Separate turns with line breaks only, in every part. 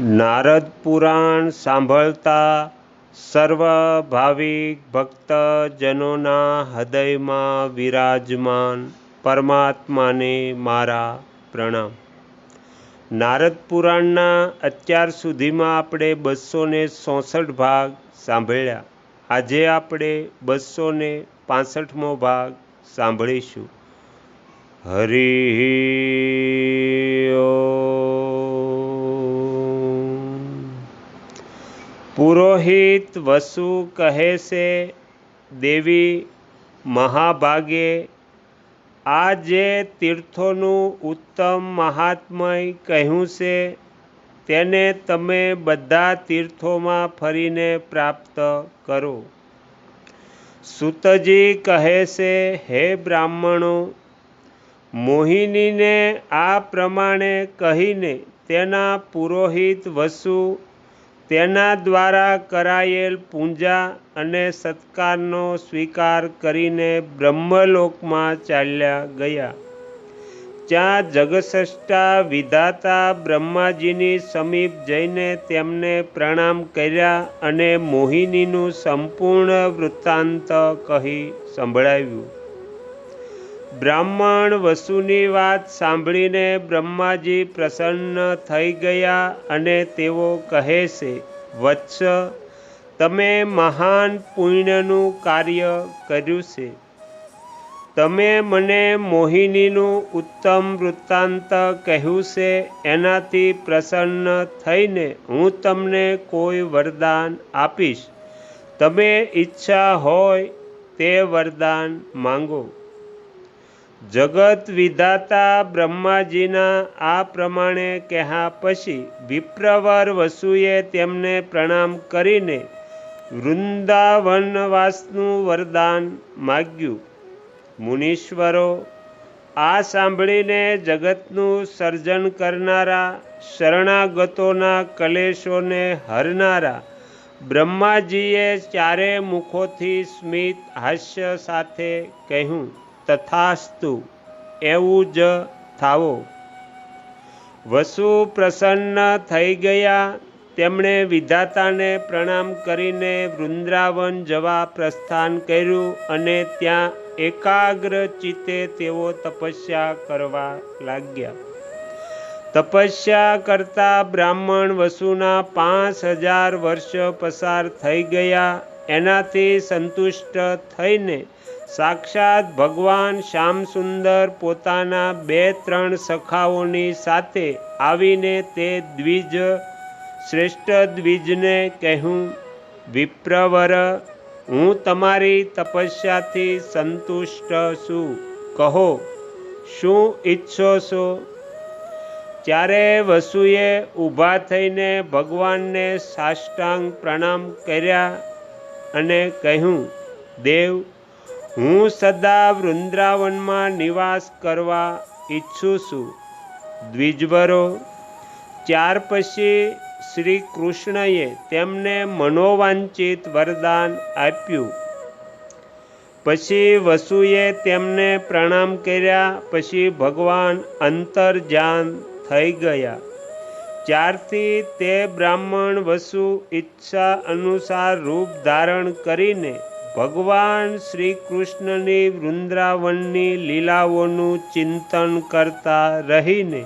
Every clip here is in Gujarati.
નારદ પુરાણ સાંભળતા સર્વ ભાવિક ભક્તજનોના હૃદયમાં વિરાજમાન પરમાત્માને મારા પ્રણામ. નારદ પુરાણના અત્યાર સુધીમાં આપણે બસો ને ચોસઠ ભાગ સાંભળ્યા. આજે આપણે બસો ને પાસઠમો ભાગ સાંભળીશું. હરિ પુરોહિત વસુ કહે છે, દેવી મહાભાગે આ જે તીર્થોનું ઉત્તમ મહાત્મય કહ્યું છે, તેને તમે બધા તીર્થોમાં ફરીને પ્રાપ્ત કરો. સુતજી કહે છે, હે બ્રાહ્મણો, મોહિનીને આ પ્રમાણે કહીને તેના પુરોહિત વસુ તેના દ્વારા કરાયેલ પૂજા અને સત્કારનો સ્વીકાર કરીને બ્રહ્મલોકમાં ચાલ્યા ગયા. જ્યાં જગસષ્ટા વિધાતા બ્રહ્માજીની સમીપ જઈને તેમને પ્રણામ કર્યા અને મોહિનીનું સંપૂર્ણ વૃત્તાંત કહી સંભળાવ્યું. બ્રાહ્મણ વસુની વાત સાંભળીને બ્રહ્માજી પ્રસન્ન થઈ ગયા અને તેઓ કહે છે, વત્સ, તમે મહાન પુણ્યનું કાર્ય કર્યું છે. તમે મને મોહિનીનું ઉત્તમ વૃત્તાંત કહ્યું છે, એનાથી પ્રસન્ન થઈને હું તમને કોઈ વરદાન આપીશ. તમે ઈચ્છા હોય તે વરદાન માંગો. જગત વિધાતા બ્રહ્માજીના આ પ્રમાણે કહ્યા પછી વિપ્રવર વસુએ તેમને પ્રણામ કરીને વૃંદાવનવાસનું વરદાન માગ્યું. મુનીશ્વરો, આ સાંભળીને જગતનું સર્જન કરનારા, શરણાગતોના કલેશોને હરનારા બ્રહ્માજીએ ચારે મુખોથી સ્મિત હાસ્ય સાથે કહ્યું તથાસ્તુ, એવું જ થાવો. વસુ પ્રસન્ન થઈ ગયા, તેમણે વિધાતાને પ્રણામ કરીને વૃંદાવન જવા પ્રસ્થાન કર્યું અને ત્યાં એકાગ્ર ચિત્તે તેઓ તપસ્યા કરવા લાગ્યા. તપસ્યા કરતા બ્રાહ્મણ વસુના પાંચ હજાર વર્ષ પસાર થઈ ગયા, એનાથી સંતુષ્ટ થઈને સાક્ષાત ભગવાન શ્યામસુંદર પોતાના બે ત્રણ સખાઓની સાથે આવીને તે દ્વિજ, શ્રેષ્ઠ દ્વિજને કહ્યું, વિપ્રવર, હું તમારી તપસ્યાથી સંતુષ્ટ છું. કહો, શું ઈચ્છો છો? ત્યારે વસુએ ઊભા થઈને ભગવાનને સાષ્ટાંગ પ્રણામ કર્યા અને કહ્યું, દેવ હું સદા વૃંદાવનમાં નિવાસ કરવા ઈચ્છું છું. દ્વિજવરો ત્યાર પછી શ્રી કૃષ્ણએ તેમને મનોવાંચિત વરદાન આપ્યું. પછી વસુએ તેમને પ્રણામ કર્યા, પછી ભગવાન અંતર્જાન થઈ ગયા. ત્યારથી તે બ્રાહ્મણ વસુ ઈચ્છા અનુસાર રૂપ ધારણ કરીને ભગવાન શ્રી કૃષ્ણની વૃંદાવનની લીલાઓનું ચિંતન કરતા રહીને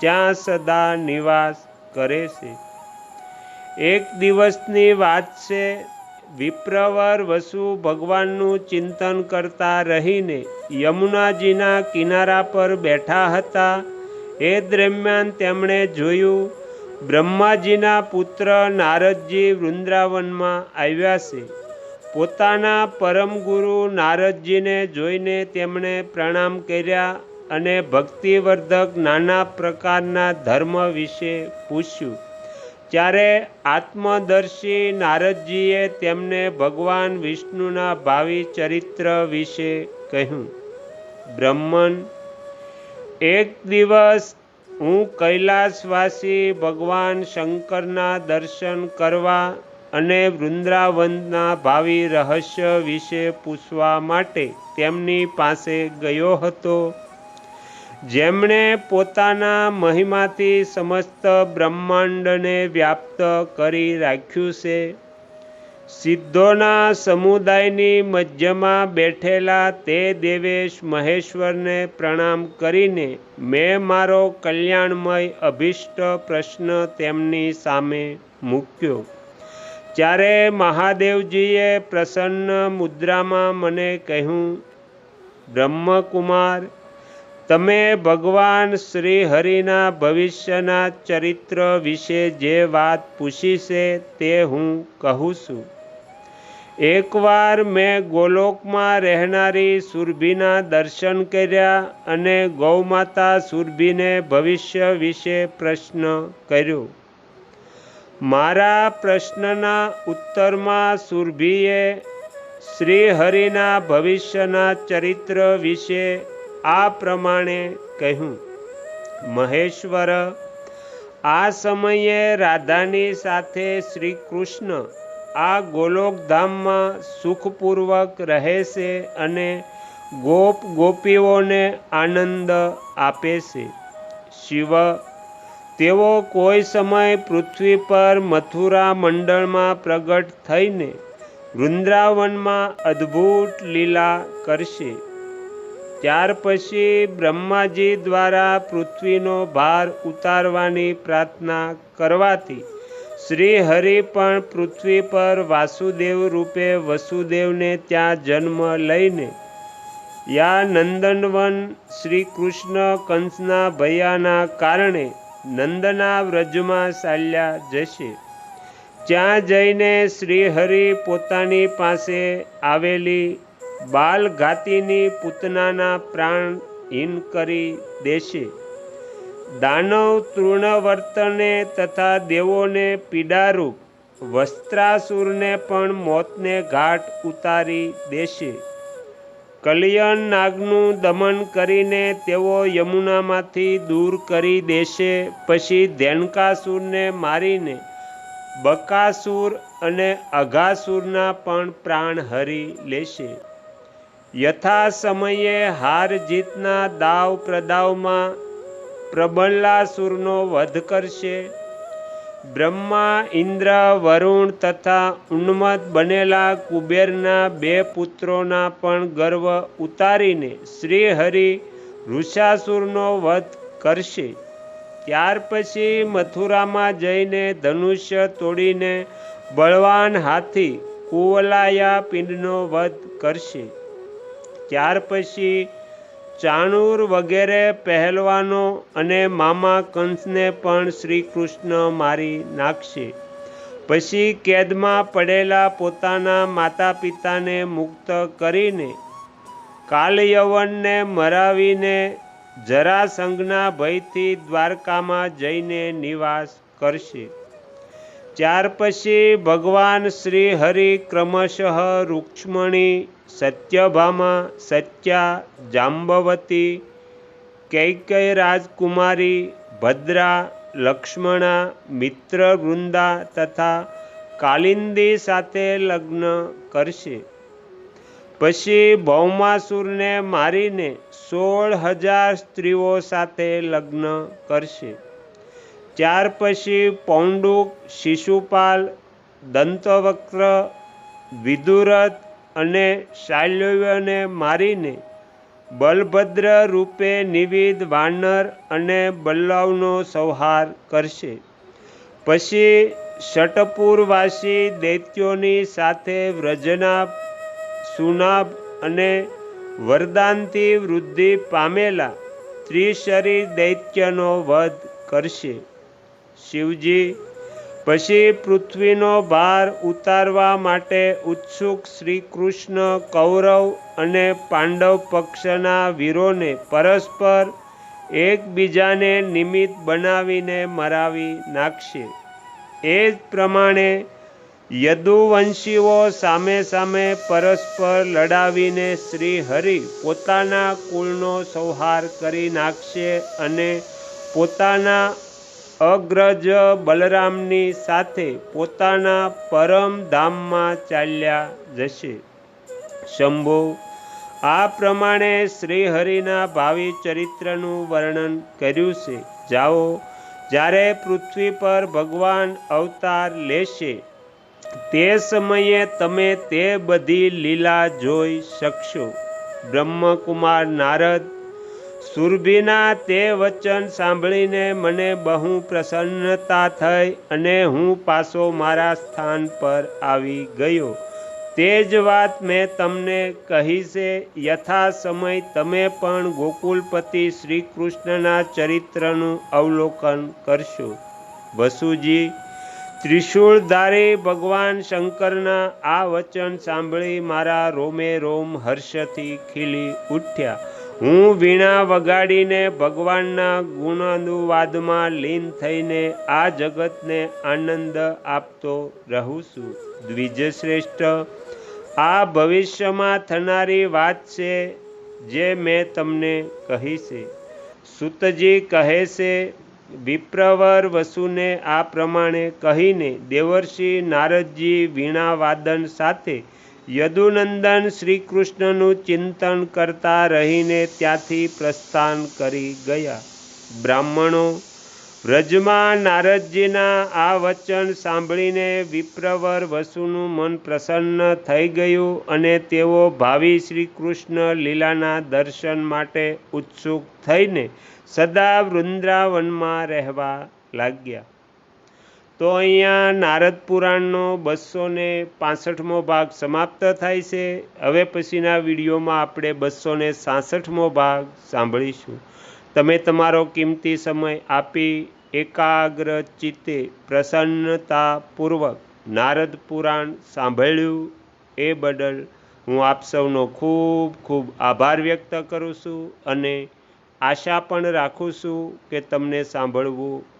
ત્યાં સદા નિવાસ કરે છે. એક દિવસની વાત છે, વિપ્રવર વસુ ભગવાનનું ચિંતન કરતા રહીને યમુનાજીના કિનારા પર બેઠા હતા. એ દરમિયાન તેમણે જોયું, બ્રહ્માજીના પુત્ર નારદજી વૃંદાવનમાં આવ્યા છે. પોતાના પરમ ગુરુ નારદજીને જોઈને તેમણે પ્રણામ કર્યા અને ભક્તિવર્ધક નાના પ્રકારના ધર્મ વિશે પૂછ્યું. ત્યારે આત્મદર્શી નારદજીએ તેમને ભગવાન વિષ્ણુના ભાવિ ચરિત્ર વિશે કહ્યું. બ્રહ્મન, એક દિવસ હું કૈલાસવાસી ભગવાન શંકરના દર્શન કરવા અને વૃંદાવનના ભાવિ રહસ્ય વિશે પૂછવા માટે તેમની પાસે ગયો હતો. જેમણે પોતાના મહિમાથી સમસ્ત બ્રહ્માંડને વ્યાપ્ત કરી રાખ્યું છે. સિદ્ધોના સમુદાયની મધ્યમાં બેઠેલા તે દેવેશ મહેશ્વરને પ્રણામ કરીને, મેં મારો કલ્યાણમય અભિષ્ટ પ્રશ્ન તેમની સામે મૂક્યો. ત્યારે મહાદેવજીએ પ્રસન્ન મુદ્રામાં મને કહ્યું, બ્રહ્મકુમાર, તમે ભગવાન શ્રી હરિના ભવિષ્યના ચરિત્ર વિશે જે વાત પૂછી છે તે હું કહું છું. એકવાર મેં ગોલોકમાં રહેનારી સુરભીના દર્શન કર્યા અને ગૌમાતા સુરભીને ભવિષ્ય વિશે પ્રશ્ન કર્યો. મારા પ્રશ્નના ઉત્તરમાં સુરભીએ શ્રીહરિના ભવિષ્યના ચરિત્ર વિશે આ પ્રમાણે કહ્યું, મહેશ્વર, આ સમયે રાધાની સાથે શ્રી કૃષ્ણ આ ગોલોકધામમાં સુખપૂર્વક રહે છે અને ગોપ ગોપીઓને આનંદ આપે છે. શિવ તેઓ કોઈ સમય પૃથ્વી પર મથુરા મંડળમાં પ્રગટ થઈને વૃંદાવનમાં અદ્ભુત લીલા કરશે. ત્યાર પછી બ્રહ્માજી દ્વારા પૃથ્વીનો ભાર ઉતારવાની પ્રાર્થના કરવાથી શ્રી હરિ પણ પૃથ્વી પર વાસુદેવ રૂપે વસુદેવને ત્યાં જન્મ લઈને યા નંદનવન શ્રી કૃષ્ણ કંસના ભયાના કારણે નંદના વ્રજમાં ચાલ્યા જશે. ત્યાં જઈને શ્રીહરિ પોતાની પાસે આવેલી બાલઘાતીની પૂતનાના પ્રાણ હીન કરી દેશે. દાનવ તૃણવર્તને તથા દેવોને પીડારૂપ વસ્ત્રાસુરને પણ મોતને ઘાટ ઉતારી દેશે. કલિયન નાગનું દમન કરીને તેઓ યમુનામાંથી દૂર કરી દેશે. પછી ધેનકાસુરને મારીને બકાસુર અને અઘાસુરના પણ પ્રાણ હરી લેશે. યથા સમયે હાર જીતના દાવ પ્રદાવમાં પ્રબલાસુરનો વધ કરશે. બ્રહ્મા, ઇન્દ્ર, વરુણ તથા ઉન્મત બનેલા કુબેરના બે પુત્રોના પણ ગર્વ ઉતારીને શ્રીહરિ ઋષાસુરનો વધ કરશે. ત્યાર પછી મથુરામાં જઈને ધનુષ્ય તોડીને બળવાન હાથી કુવલાયા પિંડનો વધ કરશે. ત્યાર પછી ચાણૂર વગેરે પહેલવાનો અને મામા કંસને પણ શ્રી કૃષ્ણ મારી નાખશે. પછી કેદમાં પડેલા પોતાના માતા પિતાને મુક્ત કરીને કાલયવનને મરાવીને જરાસંઘના ભયથી દ્વારકામાં જઈને નિવાસ કરશે. ત્યાર પછી ભગવાન શ્રી હરિ ક્રમશઃ રૂક્ષ્મણી સત્યભામા સત્યા જાંબવતી કૈકય રાજકુમારી ભદ્રા લક્ષ્મણા મિત્રવૃંદા તથા કાલિંદી સાથે લગ્ન કરશે પછી ભૌમાસુરને મારીને સોળ હજાર સ્ત્રીઓ સાથે લગ્ન કરશે ત્યાર પછી પૌંડુક શિશુપાલ દંતવક્ર વિદુરથ અને શાલ્યોને મારીને બલભદ્ર રૂપે નિવિધ વાનર અને બલ્લવનો સંહાર કરશે. પછી શટપુરવાસી દૈત્યોની સાથે વ્રજના સુનાભ અને વરદાનથી વૃદ્ધિ પામેલા ત્રિશરી દૈત્યનો વધ કરશે. શિવજી પછી પૃથ્વીનો ભાર ઉતારવા માટે ઉત્સુક શ્રી કૃષ્ણ કૌરવ અને પાંડવ પક્ષના વીરોને પરસ્પર એકબીજાને નિમિત્ત બનાવીને મરાવી નાખશે. એ જ પ્રમાણે યદુવંશીઓ સામે સામે પરસ્પર લડાવીને શ્રી હરિ પોતાના કુળનો સંહાર કરી નાખશે અને પોતાના અગ્રજ બલરામની સાથે પોતાના પરમ ધામમાં ચાલ્યા જશે. શંભો, આ પ્રમાણે શ્રીહરિના ભાવિ ચરિત્રનું વર્ણન કર્યું છે. જાઓ, જ્યારે પૃથ્વી પર ભગવાન અવતાર લેશે, તે સમયે તમે તે બધી લીલા જોઈ શકશો. બ્રહ્મકુમાર નારદ સુરભીના તે વચન સાંભળીને મને બહુ પ્રસન્નતા થઈ અને હું પાછો મારા સ્થાન પર આવી ગયો. તે જ વાત મેં તમને કહી છે યથા સમય તમે પણ ગોકુલપતિ શ્રી કૃષ્ણના ચરિત્રનું અવલોકન કરશો. વસુજી, ત્રિશૂળધારી ભગવાન શંકરના આ વચન સાંભળી મારા રોમે રોમ હર્ષથી ખીલી ઉઠ્યા. હું વીણા વગાડીને ભગવાનના ગુણાનુવાદમાં લીન થઈને આ જગતને આનંદ આપતો રહું છું. દ્વિજશ્રેષ્ઠ, આ ભવિષ્યમાં થનારી વાત છે જે મેં તમને કહી છે. સુતજી કહે છે, વિપ્રવર વસુને આ પ્રમાણે કહીને દેવર્ષિ નારદજી વીણાવાદન સાથે યદુનંદન શ્રી કૃષ્ણનું ચિંતન કરતા રહીને ત્યાંથી પ્રસ્થાન કરી ગયા. બ્રાહ્મણો, વ્રજમાં નારદજીના આ વચન સાંભળીને વિપ્રવર વસુનું મન પ્રસન્ન થઈ ગયું અને તેઓ ભાવિ શ્રી કૃષ્ણ લીલાના દર્શન માટે ઉત્સુક થઈને સદા વૃંદાવનમાં રહેવા લાગ્યા. તો અહીંયા નારદ પુરાણનો બસો ને પાસઠમો ભાગ સમાપ્ત થાય છે. હવે પછીના વિડીયોમાં આપણે બસો ને સાસઠમો ભાગ સાંભળીશું. તમે તમારો કિંમતી સમય આપી એકાગ્ર ચિત્તે પ્રસન્નતાપૂર્વક નારદ પુરાણ સાંભળ્યું એ બદલ હું આપ સૌનો ખૂબ ખૂબ આભાર વ્યક્ત કરું છું અને આશા પણ રાખું છું કે તમને સાંભળવું